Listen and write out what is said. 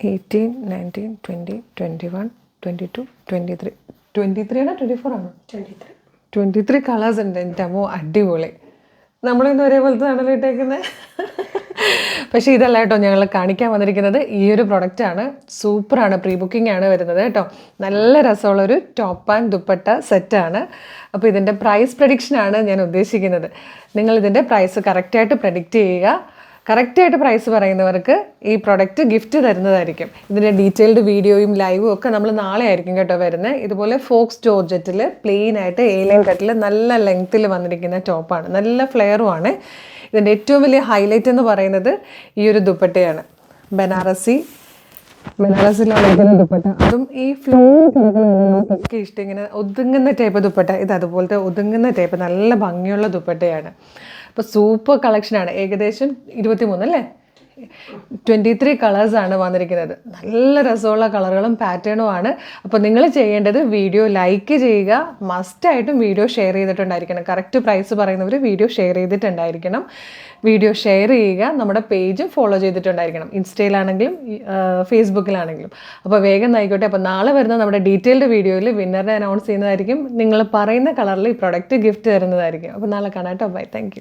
Eighteen nineteen twenty twenty one twenty two twenty three twenty three ആണോ? Twenty four ആണോ twenty three twenty three colours ഉണ്ട് എന്റെ അമ്മോ അടിപൊളി. നമ്മളിന്ന് ഒരേപോലത്തെ ആണല്ലോ ഇട്ടേക്കുന്നത് പക്ഷേ ഇതല്ല കേട്ടോ ഞങ്ങൾ കാണിക്കാൻ വന്നിരിക്കുന്നത്. ഈ ഒരു പ്രൊഡക്റ്റാണ് സൂപ്പറാണ് പ്രീ ബുക്കിംഗ് ആണ് വരുന്നത് കേട്ടോ. നല്ല രസമുള്ളൊരു ടോപ്പ് ആൻഡ് ദുപ്പട്ട സെറ്റാണ് അപ്പോൾ ഇതിന്റെ പ്രൈസ് പ്രഡിക്ഷനാണ് ഞാൻ ഉദ്ദേശിക്കുന്നത്. നിങ്ങൾ ഇതിന്റെ പ്രൈസ് കറക്റ്റായിട്ട് പ്രഡിക്റ്റ് ചെയ്യുക. കറക്റ്റായിട്ട് പ്രൈസ് പറയുന്നവർക്ക് ഈ പ്രൊഡക്റ്റ് ഗിഫ്റ്റ് തരുന്നതായിരിക്കും. ഇതിന്റെ ഡീറ്റെയിൽഡ് വീഡിയോയും ലൈവും ഒക്കെ നമ്മൾ നാളെ ആയിരിക്കും കേട്ടോ വരുന്നത് ഇതുപോലെ ഫോക്സ് ജോർജറ്റിൽ പ്ലെയിൻ ആയിട്ട് ഏലൈൻ കട്ടിൽ നല്ല ലെങ്ത്തിൽ വന്നിരിക്കുന്ന ടോപ്പാണ് നല്ല ഫ്ലെയറും ആണ്. ഇതിന്റെ ഏറ്റവും വലിയ ഹൈലൈറ്റ് എന്ന് പറയുന്നത് ഈ ഒരു ദുപ്പട്ടയാണ്. ബനാറസി. ബനാറസിലുള്ള ദുപ്പട്ട. അതും ഈ ഫ്ലോ ഒക്കെ ഇഷ്ടം ഇങ്ങനെ ഒതുങ്ങുന്ന ടൈപ്പ് ദുപ്പട്ട. ഇത് അതുപോലത്തെ ഒതുങ്ങുന്ന ടൈപ്പ് നല്ല ഭംഗിയുള്ള ദുപ്പട്ടയാണ്. അപ്പോൾ സൂപ്പർ കളക്ഷനാണ് ഏകദേശം ഇരുപത്തി മൂന്ന് അല്ലേ ട്വന്റി ത്രീ കളേഴ്സാണ് വന്നിരിക്കുന്നത്. നല്ല രസമുള്ള കളറുകളും പാറ്റേണും ആണ്. അപ്പോൾ നിങ്ങൾ ചെയ്യേണ്ടത് വീഡിയോ ലൈക്ക് ചെയ്യുക. മസ്റ്റായിട്ടും വീഡിയോ ഷെയർ ചെയ്തിട്ടുണ്ടായിരിക്കണം. കറക്റ്റ് പ്രൈസ് പറയുന്നവർ വീഡിയോ ഷെയർ ചെയ്തിട്ടുണ്ടായിരിക്കണം. വീഡിയോ ഷെയർ ചെയ്യുക. നമ്മുടെ പേജും ഫോളോ ചെയ്തിട്ടുണ്ടായിരിക്കണം. ഇൻസ്റ്റയിലാണെങ്കിലും ഫേസ്ബുക്കിലാണെങ്കിലും അപ്പോൾ വേഗം ആയിക്കോട്ടെ. അപ്പോൾ നാളെ വരുന്ന നമ്മുടെ ഡീറ്റെയിൽഡ് വീഡിയോയിൽ വിന്നറിനെ അനൗൺസ് ചെയ്യുന്നതായിരിക്കും. നിങ്ങൾ പറയുന്ന കളറിൽ ഈ പ്രൊഡക്റ്റ് ഗിഫ്റ്റ് തരുന്നതായിരിക്കും. അപ്പോൾ നാളെ കാണാം കേട്ടോ. Bye thank